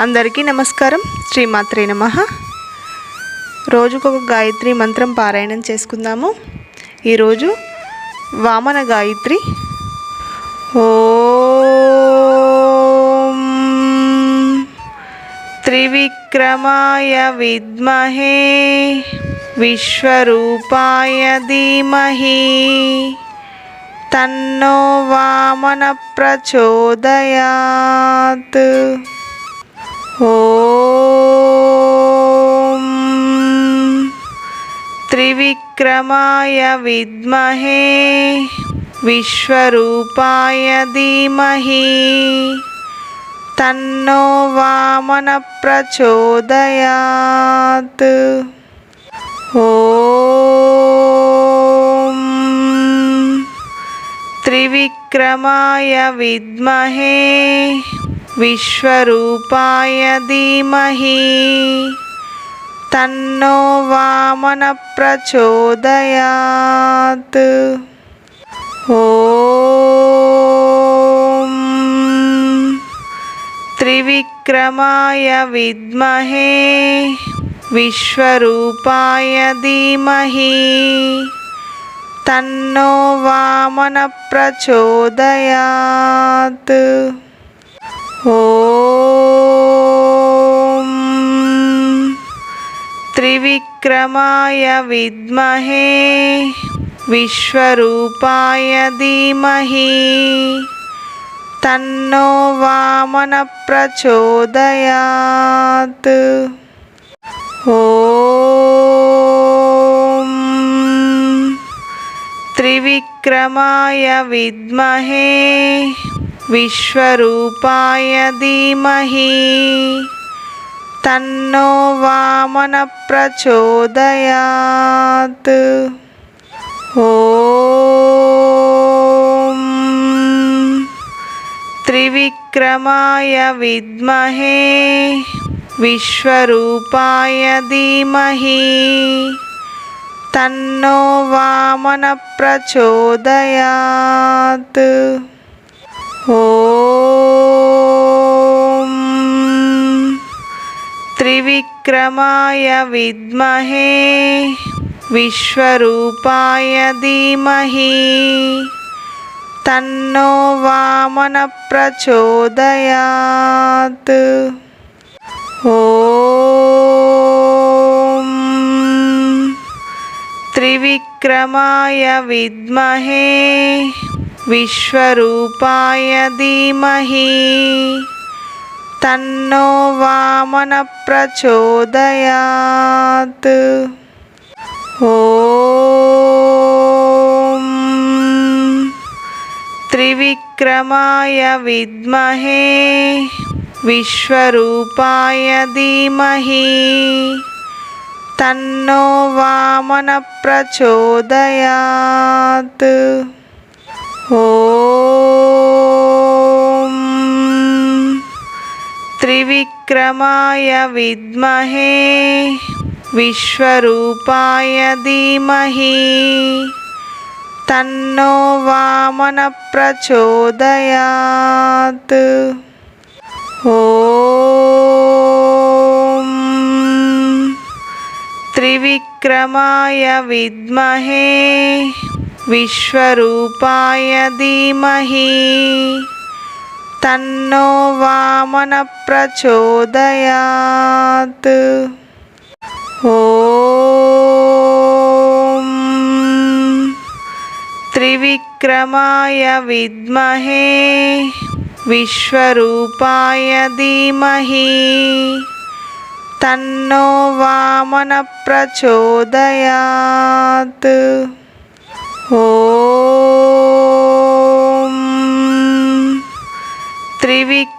అందరికీ నమస్కారం. శ్రీమాత్రే నమ. రోజుకొక గాయత్రి మంత్రం పారాయణం చేసుకుందాము. ఈరోజు వామన గాయత్రి. ఓం త్రివిక్రమాయ విద్మహే విశ్వరూపాయ ధీమహి. తన్నో వామన ప్రచోదయాత్. ఓం త్రివిక్రమాయ విద్మహే విశ్వరూపాయ ధీమహి తన్నో వామన ప్రచోదయాత్. ఓం త్రివిక్రమాయ విద్మహే విశ్వరూపాయ ధీమహి తన్నో వామన ప్రచోదయాత్. ఓం త్రివిక్రమాయ విద్మహే విశ్వరూపాయ ధీమహి తన్నో వామన ప్రచోదయాత్. ఓం త్రివిక్రమాయ విద్మహే విశ్వరూపాయ ధీమహి తన్నో వామన ప్రచోదయాత్. ఓం త్రివిక్రమాయ విద్మహే విశ్వరూపాయ ధీమహి. తన్నో వామన ప్రచోదయాత్. ఓం త్రివిక్రమాయ విద్మహే. విశ్వరూపాయ ధీమహి. తన్నో వామన ప్రచోదయాత్. ఓం త్రివిక్రమాయ విద్మహే విశ్వరూపాయ ధీమహి తన్నో వామన ప్రచోదయాత్. ఓం త్రివిక్రమాయ విద్మహే విశ్వరూపాయ ధీమహి. తన్నో వామన ప్రచోదయాత్. ఓం త్రివిక్రమాయ విద్మహే. విశ్వరూపాయ ధీమహి. తన్నో వామన ప్రచోదయాత్. ఓం త్రివిక్రమాయ విద్మహే విశ్వరూపాయ ధీమహి తన్నో వామన ప్రచోదయాత్. ఓం త్రివిక్రమాయ విద్మహే విశ్వరూపాయ ధీమహి తన్నో వామన ప్రచోదయాత్. ఓం త్రివిక్రమాయ విద్మహే విశ్వరూపాయ ధీమహి తన్నో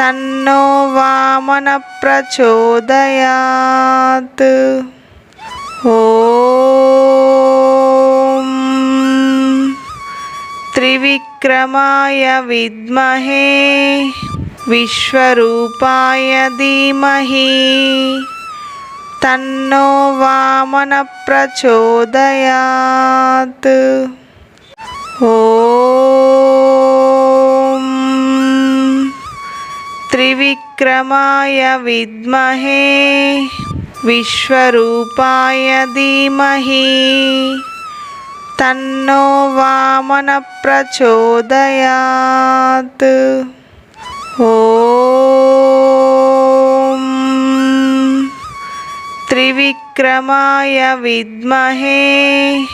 తన్నో వామన ప్రచోదయాత్. ఓం త్రివిక్రమాయ విద్మహే విశ్వరూపాయ ధీమహి. తన్నో వామన ప్రచోదయాత్. ఓ త్రివిక్రమాయ విద్మహే విశ్వరూపాయ ధీమహి తన్నో వామన ప్రచోదయాత్. ఓం త్రివిక్రమాయ విద్మహే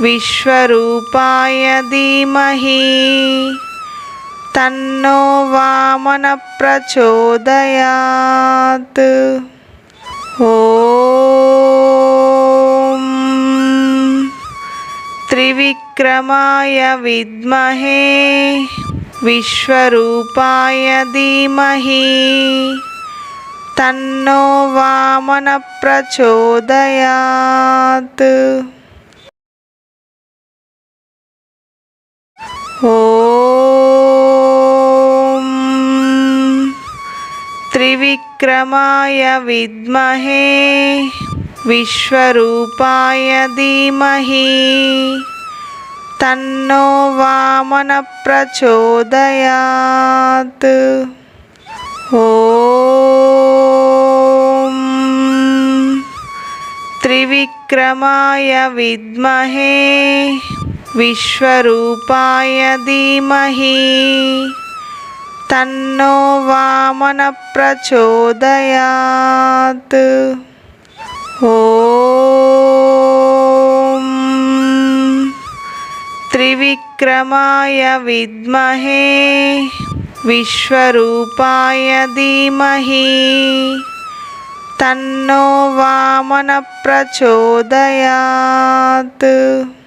విశ్వరూపాయ ధీమహి. తన్నో వామన ప్రచోదయాత్. ఓం త్రివిక్రమాయ విద్మహే విశ్వరూపాయ ధీమహి. తన్నో వామన ప్రచోదయాత్. ఓ त्रिविक्रमाय विद्महे विश्वरूपाय धीमहि तन्नो वामनप्रचोदयात् ॐ त्रिविक्रमाय विद्महे विश्वरूपाय धीमहि తన్నో వామన ప్రచోదయాత్. ఓం త్రివిక్రమాయ విద్మహే విశ్వరూపాయ ధీమహి. తన్నో వామన ప్రచోదయాత్.